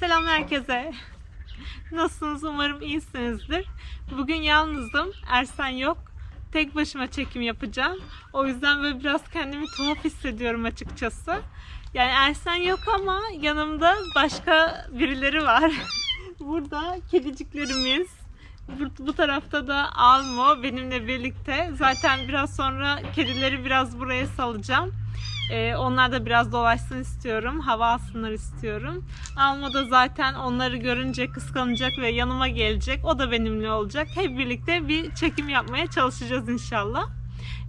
Selam herkese. Nasılsınız? Umarım iyisinizdir. Bugün yalnızım. Ersen yok. Tek başıma çekim yapacağım. O yüzden böyle biraz kendimi tuhaf hissediyorum açıkçası. Yani Ersen yok ama yanımda başka birileri var. Burada kediciklerimiz. Bu, bu tarafta da Almo benimle birlikte. Zaten biraz sonra kedileri biraz buraya salacağım. Ee, onlar da biraz dolaşsın istiyorum. Hava alsınlar istiyorum. Alma da zaten onları görünce kıskanacak ve yanıma gelecek. O da benimle olacak. Hep birlikte bir çekim yapmaya çalışacağız inşallah.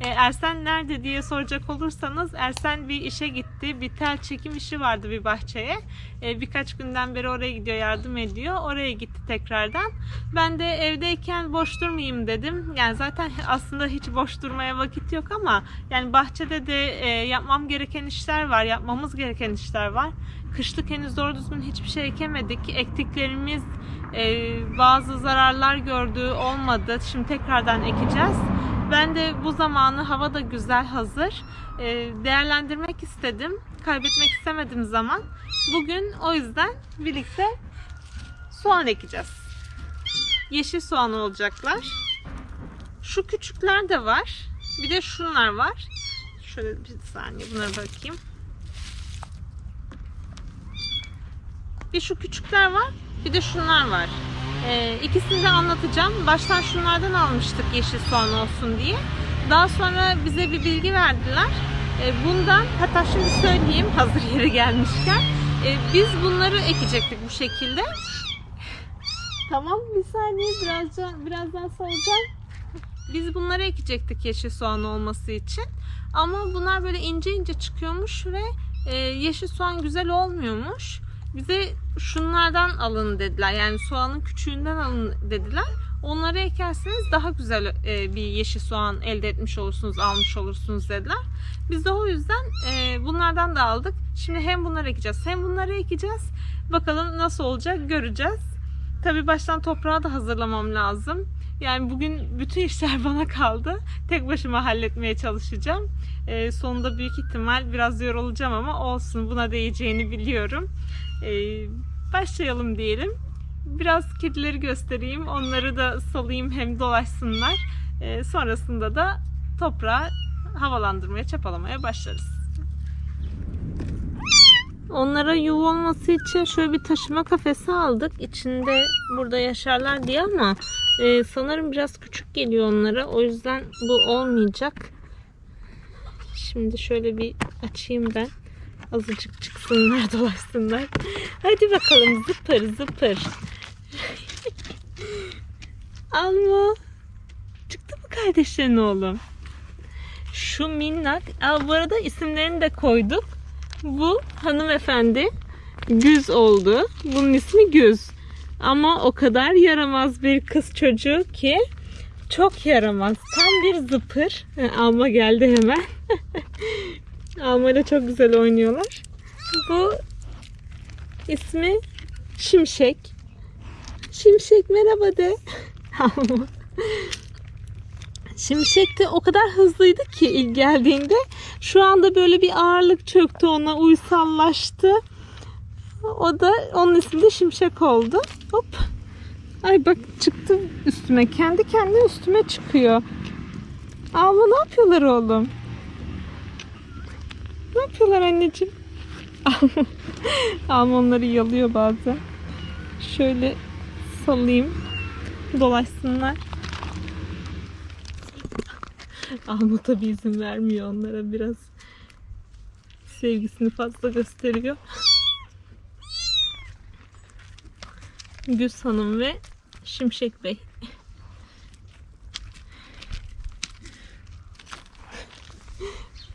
Ee, Ersen nerede diye soracak olursanız Ersen bir işe gitti. Bir tel çekim işi vardı bir bahçeye. Ee, birkaç günden beri oraya gidiyor yardım ediyor. Oraya gitti tekrardan. Ben de evdeyken boş durmayayım dedim. Yani zaten aslında hiç boş durmaya vakit yok ama yani bahçede de e, yapmam gereken işler var. Yapmamız gereken işler var. Kışlık henüz doğru düzgün hiçbir şey ekemedik. Ektiklerimiz e, bazı zararlar gördü olmadı. Şimdi tekrardan ekeceğiz. Ben de bu zamanı hava da güzel hazır. e, değerlendirmek istedim. Kaybetmek istemedim zaman. Bugün o yüzden birlikte soğan ekeceğiz. Yeşil soğan olacaklar. Şu küçükler de var. Bir de şunlar var. Şöyle bir saniye bunlara bakayım. Bir şu küçükler var. Bir de şunlar var. Ee, ikisini de anlatacağım. Baştan şunlardan almıştık yeşil soğan olsun diye. Daha sonra bize bir bilgi verdiler. Ee, bundan hatta şimdi söyleyeyim hazır yeri gelmişken. Ee, biz bunları ekecektik bu şekilde. Tamam bir saniye birazdan, birazdan salacağım. Biz bunları ekecektik yeşil soğan olması için. Ama bunlar böyle ince ince çıkıyormuş ve e, yeşil soğan güzel olmuyormuş. Bize şunlardan alın dediler. Yani soğanın küçüğünden alın dediler. Onları ekerseniz daha güzel e, bir yeşil soğan elde etmiş olursunuz, almış olursunuz dediler. Biz de o yüzden e, bunlardan da aldık. Şimdi hem bunları ekeceğiz hem bunları ekeceğiz. Bakalım nasıl olacak göreceğiz. Tabii baştan toprağı da hazırlamam lazım. Yani bugün bütün işler bana kaldı. Tek başıma halletmeye çalışacağım. Ee, sonunda büyük ihtimal biraz yorulacağım ama olsun buna değeceğini biliyorum. Ee, başlayalım diyelim. Biraz kedileri göstereyim. Onları da salayım hem dolaşsınlar. Ee, sonrasında da toprağı havalandırmaya, çapalamaya başlarız. Onlara yuva olması için şöyle bir taşıma kafesi aldık. İçinde burada yaşarlar diye ama e, sanırım biraz küçük geliyor onlara. O yüzden bu olmayacak. Şimdi şöyle bir açayım ben. Azıcık çıksınlar dolaşsınlar. Hadi bakalım zıpır zıpır. Alma. Çıktı mı kardeşlerin oğlum? Şu minnak. Aa, bu arada isimlerini de koyduk. Bu hanımefendi Güz oldu. Bunun ismi Güz. Ama o kadar yaramaz bir kız çocuğu ki çok yaramaz. Tam bir zıpır. Ha, Alma geldi hemen. Alma ile çok güzel oynuyorlar. Bu ismi Şimşek. Şimşek merhaba de. Şimşek de o kadar hızlıydı ki ilk geldiğinde. Şu anda böyle bir ağırlık çöktü ona, uysallaştı. O da onun ismi de Şimşek oldu. Hop. Ay bak çıktı üstüme. Kendi kendine üstüme çıkıyor. Alma ne yapıyorlar oğlum? Ne yapıyorlar anneciğim? Alma, Alma onları yalıyor bazen. Şöyle salayım. Dolaşsınlar. Alma tabi izin vermiyor onlara biraz sevgisini fazla gösteriyor. Güz Hanım ve Şimşek Bey.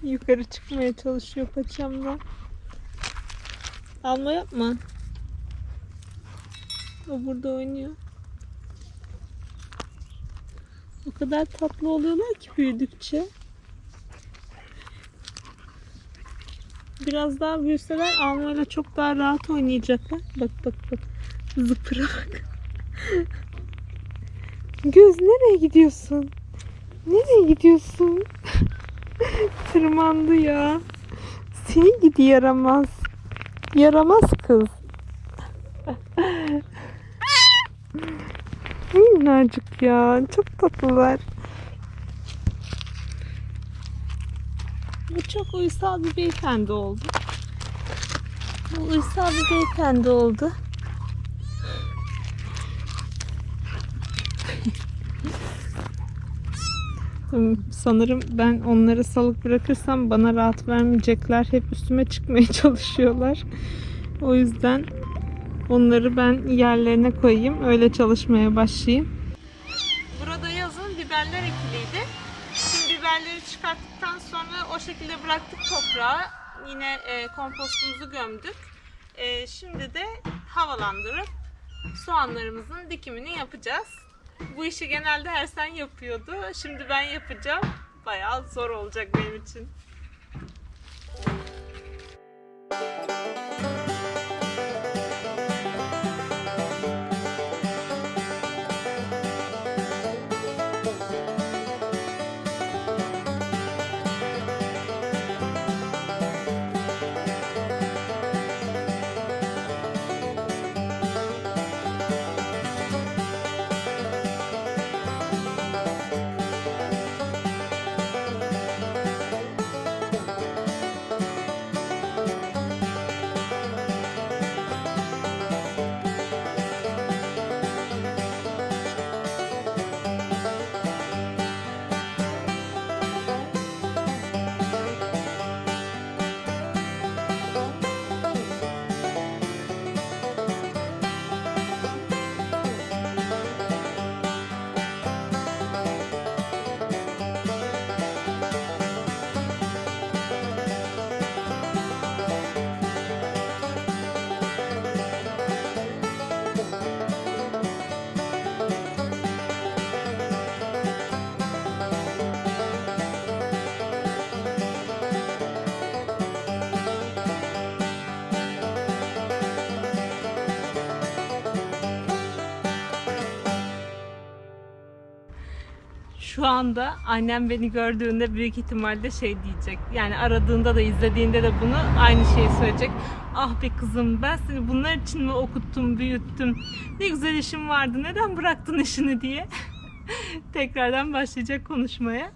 Yukarı çıkmaya çalışıyor paçamla. Alma yapma. O burada oynuyor. O kadar tatlı oluyorlar ki büyüdükçe. Biraz daha büyüseler Almayla çok daha rahat oynayacaklar. Bak bak bak. Zıpıra bak. Göz nereye gidiyorsun? Nereye gidiyorsun? Tırmandı ya. Seni gidi yaramaz. Yaramaz kız. Minnacık ya. Çok tatlılar. Bu çok uysal bir beyefendi oldu. Bu uysal bir beyefendi oldu. Sanırım ben onları salık bırakırsam bana rahat vermeyecekler. Hep üstüme çıkmaya çalışıyorlar. O yüzden onları ben yerlerine koyayım. Öyle çalışmaya başlayayım. Burada yazın biberler ekiliydi. Şimdi biberleri çıkarttıktan sonra o şekilde bıraktık toprağa. Yine e, kompostumuzu gömdük. E, şimdi de havalandırıp soğanlarımızın dikimini yapacağız. Bu işi genelde Ersen yapıyordu. Şimdi ben yapacağım. Bayağı zor olacak benim için. Şu anda annem beni gördüğünde büyük ihtimalle şey diyecek. Yani aradığında da izlediğinde de bunu aynı şeyi söyleyecek. Ah be kızım ben seni bunlar için mi okuttum, büyüttüm. Ne güzel işin vardı. Neden bıraktın işini diye. Tekrardan başlayacak konuşmaya.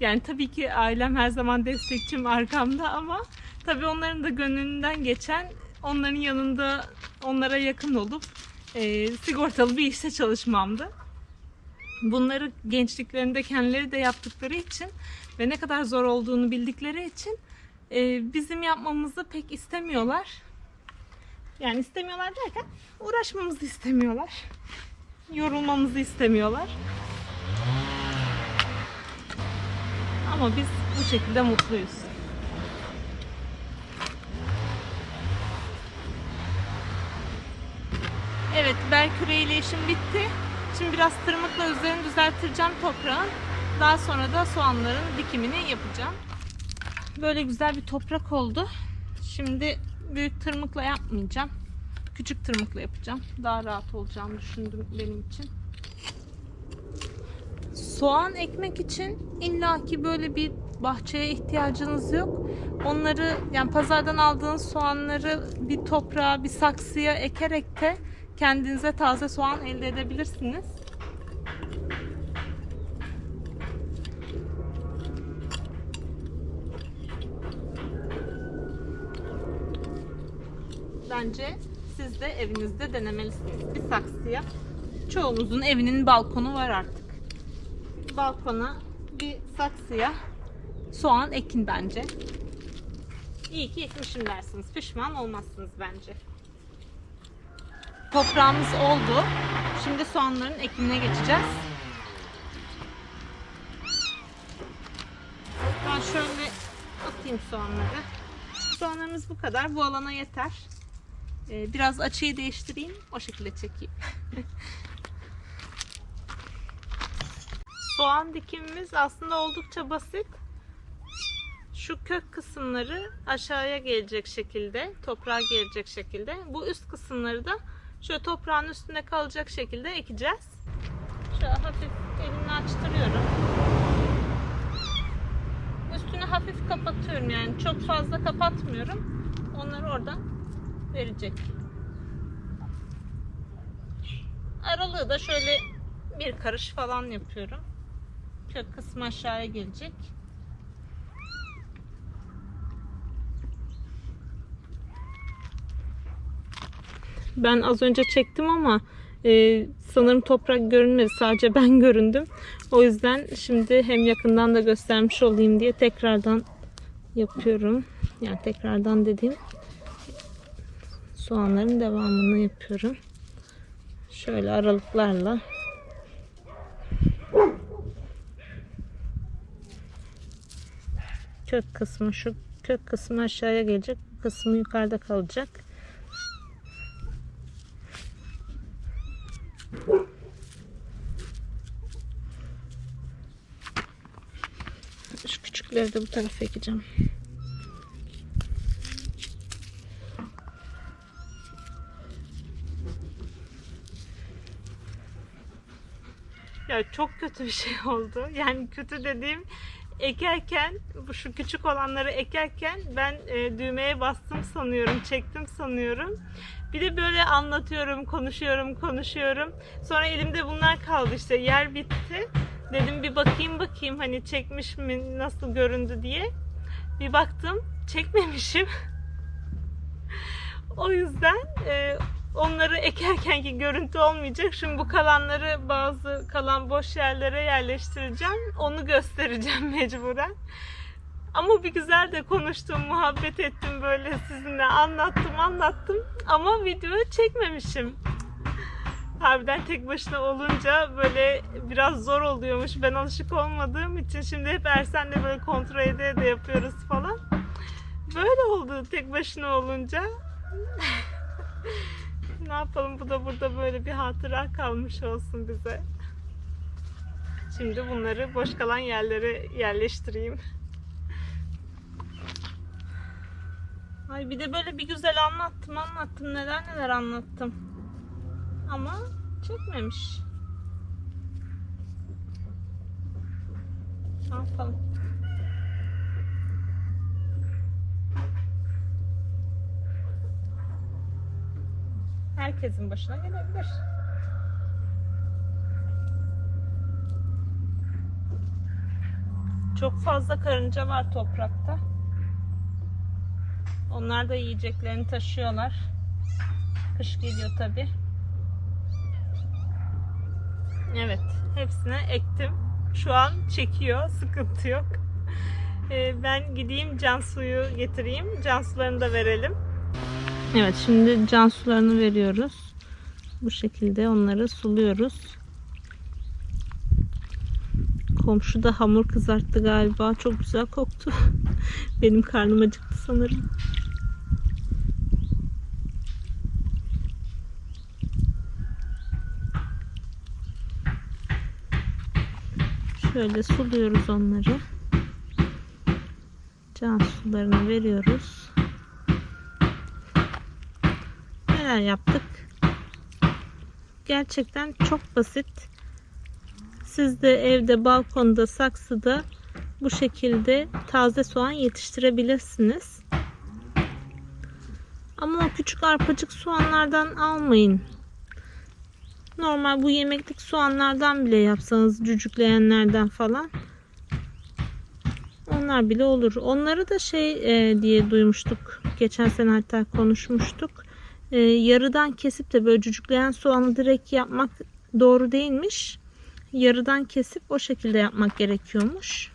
Yani tabii ki ailem her zaman destekçim arkamda ama tabii onların da gönlünden geçen onların yanında onlara yakın olup e, sigortalı bir işte çalışmamdı bunları gençliklerinde kendileri de yaptıkları için ve ne kadar zor olduğunu bildikleri için e, bizim yapmamızı pek istemiyorlar. Yani istemiyorlar derken uğraşmamızı istemiyorlar. Yorulmamızı istemiyorlar. Ama biz bu şekilde mutluyuz. Evet, bel küreğiyle işim bitti. Biraz tırmıkla üzerini düzelttireceğim toprağın. Daha sonra da soğanların dikimini yapacağım. Böyle güzel bir toprak oldu. Şimdi büyük tırmıkla yapmayacağım. Küçük tırmıkla yapacağım. Daha rahat olacağını düşündüm benim için. Soğan ekmek için illaki böyle bir bahçeye ihtiyacınız yok. Onları yani pazardan aldığınız soğanları bir toprağa, bir saksıya ekerek de kendinize taze soğan elde edebilirsiniz. Bence siz de evinizde denemelisiniz. Bir saksıya. Çoğumuzun evinin balkonu var artık. Balkona bir saksıya soğan ekin bence. İyi ki ekmişim dersiniz. Pişman olmazsınız bence. Toprağımız oldu. Şimdi soğanların ekimine geçeceğiz. Ben şöyle atayım soğanları. Soğanlarımız bu kadar. Bu alana yeter. Ee, biraz açıyı değiştireyim. O şekilde çekeyim. Soğan dikimimiz aslında oldukça basit. Şu kök kısımları aşağıya gelecek şekilde, toprağa gelecek şekilde. Bu üst kısımları da şöyle toprağın üstünde kalacak şekilde ekeceğiz. Şöyle hafif elimle açtırıyorum. Üstünü hafif kapatıyorum yani çok fazla kapatmıyorum. Onları oradan verecek. Aralığı da şöyle bir karış falan yapıyorum. Kök kısmı aşağıya gelecek. Ben az önce çektim ama e, sanırım toprak görünmedi. Sadece ben göründüm. O yüzden şimdi hem yakından da göstermiş olayım diye tekrardan yapıyorum. Yani tekrardan dediğim soğanların devamını yapıyorum. Şöyle aralıklarla kök kısmı şu kök kısmı aşağıya gelecek. Bu kısmı yukarıda kalacak. Şu küçükleri de bu tarafa ekeceğim. Ya çok kötü bir şey oldu. Yani kötü dediğim ekerken şu küçük olanları ekerken ben e, düğmeye bastım sanıyorum, çektim sanıyorum. Bir de böyle anlatıyorum, konuşuyorum, konuşuyorum. Sonra elimde bunlar kaldı işte yer bitti. Dedim bir bakayım bakayım hani çekmiş mi, nasıl göründü diye. Bir baktım çekmemişim. o yüzden e, onları ekerkenki görüntü olmayacak. Şimdi bu kalanları bazı kalan boş yerlere yerleştireceğim. Onu göstereceğim mecburen. Ama bir güzel de konuştum, muhabbet ettim böyle sizinle anlattım, anlattım. Ama videoyu çekmemişim. Harbiden tek başına olunca böyle biraz zor oluyormuş. Ben alışık olmadığım için şimdi hep Ersen'le böyle kontrol ede de yapıyoruz falan. Böyle oldu tek başına olunca. ne yapalım bu da burada böyle bir hatıra kalmış olsun bize. Şimdi bunları boş kalan yerlere yerleştireyim. Ay bir de böyle bir güzel anlattım anlattım neler neler anlattım. Ama çekmemiş. Ne yapalım? Herkesin başına gelebilir. Çok fazla karınca var toprakta. Onlar da yiyeceklerini taşıyorlar. Kış geliyor tabi. Evet, hepsine ektim. Şu an çekiyor, sıkıntı yok. Ee, ben gideyim can suyu getireyim. Can sularını da verelim. Evet, şimdi can sularını veriyoruz. Bu şekilde onları suluyoruz. Komşu da hamur kızarttı galiba. Çok güzel koktu. Benim karnım acıktı sanırım. Şöyle suluyoruz onları. Can sularını veriyoruz. Neler yaptık? Gerçekten çok basit. Siz de evde, balkonda, saksıda bu şekilde taze soğan yetiştirebilirsiniz. Ama o küçük arpacık soğanlardan almayın. Normal bu yemeklik soğanlardan bile yapsanız cücükleyenlerden falan onlar bile olur. Onları da şey e, diye duymuştuk. Geçen sene hatta konuşmuştuk. E, yarıdan kesip de böyle cücükleyen soğanı direkt yapmak doğru değilmiş. Yarıdan kesip o şekilde yapmak gerekiyormuş.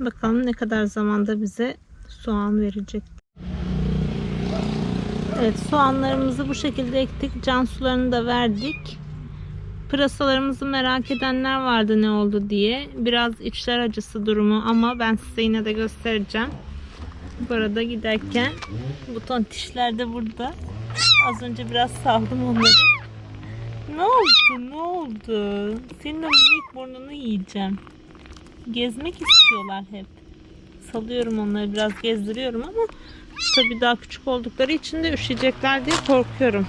Bakalım ne kadar zamanda bize soğan verecek. Evet soğanlarımızı bu şekilde ektik. Can sularını da verdik. Pırasalarımızı merak edenler vardı ne oldu diye. Biraz içler acısı durumu ama ben size yine de göstereceğim. Bu arada giderken buton tişler de burada. Az önce biraz saldım onları. Ne oldu? Ne oldu? Senin o minik burnunu yiyeceğim. Gezmek istiyorlar hep. Salıyorum onları biraz gezdiriyorum ama tabii daha küçük oldukları için de üşüyecekler diye korkuyorum.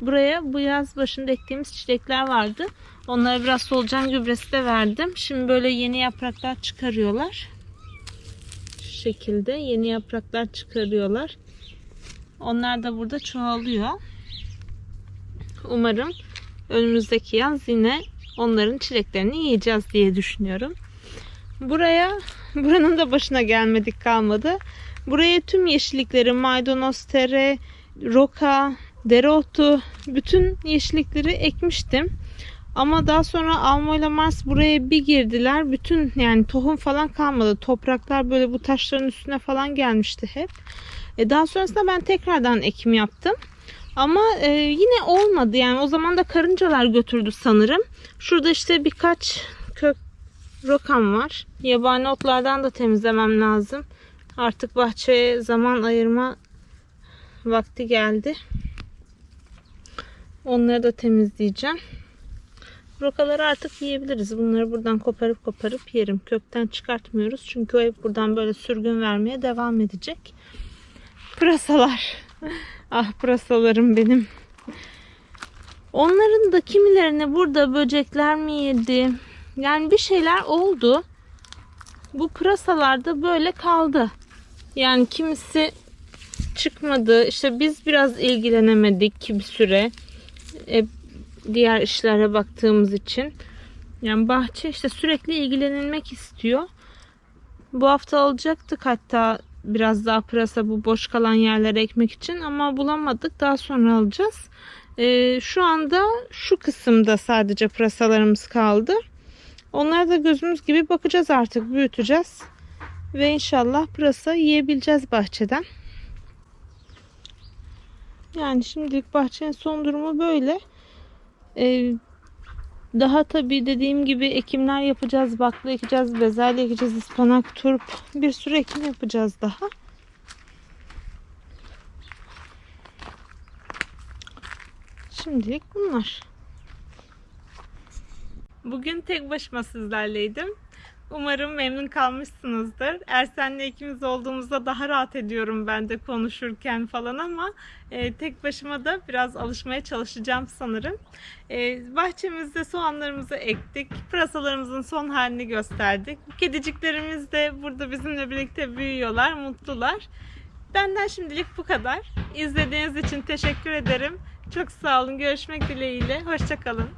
Buraya bu yaz başında ektiğimiz çiçekler vardı. Onlara biraz solucan gübresi de verdim. Şimdi böyle yeni yapraklar çıkarıyorlar. Şu şekilde yeni yapraklar çıkarıyorlar. Onlar da burada çoğalıyor. Umarım önümüzdeki yaz yine onların çileklerini yiyeceğiz diye düşünüyorum. Buraya buranın da başına gelmedik kalmadı. Buraya tüm yeşillikleri maydanoz, tere, roka, dereotu bütün yeşillikleri ekmiştim. Ama daha sonra Alma ile Mars buraya bir girdiler. Bütün yani tohum falan kalmadı. Topraklar böyle bu taşların üstüne falan gelmişti hep. E daha sonrasında ben tekrardan ekim yaptım. Ama e, yine olmadı yani o zaman da karıncalar götürdü sanırım. Şurada işte birkaç kök rokam var. Yabani otlardan da temizlemem lazım. Artık bahçeye zaman ayırma vakti geldi. Onları da temizleyeceğim. Rokaları artık yiyebiliriz. Bunları buradan koparıp koparıp yerim. Kökten çıkartmıyoruz. Çünkü o hep buradan böyle sürgün vermeye devam edecek. Pırasalar. ah pırasalarım benim. Onların da kimilerini burada böcekler mi yedi? Yani bir şeyler oldu. Bu pırasalar da böyle kaldı. Yani kimisi çıkmadı. İşte biz biraz ilgilenemedik bir süre. E, diğer işlere baktığımız için. Yani bahçe işte sürekli ilgilenilmek istiyor. Bu hafta alacaktık hatta biraz daha pırasa bu boş kalan yerlere ekmek için ama bulamadık. Daha sonra alacağız. Ee, şu anda şu kısımda sadece pırasalarımız kaldı. Onlara da gözümüz gibi bakacağız artık büyüteceğiz. Ve inşallah pırasa yiyebileceğiz bahçeden. Yani şimdilik bahçenin son durumu böyle. Ee, daha tabii dediğim gibi ekimler yapacağız. Bakla ekeceğiz, bezelye ekeceğiz, ıspanak, turp. Bir sürü ekim yapacağız daha. Şimdilik bunlar. Bugün tek başıma sizlerleydim. Umarım memnun kalmışsınızdır. Ersen'le ikimiz olduğumuzda daha rahat ediyorum ben de konuşurken falan ama e, tek başıma da biraz alışmaya çalışacağım sanırım. E, bahçemizde soğanlarımızı ektik. Pırasalarımızın son halini gösterdik. Kediciklerimiz de burada bizimle birlikte büyüyorlar, mutlular. Benden şimdilik bu kadar. İzlediğiniz için teşekkür ederim. Çok sağ olun. Görüşmek dileğiyle. Hoşçakalın.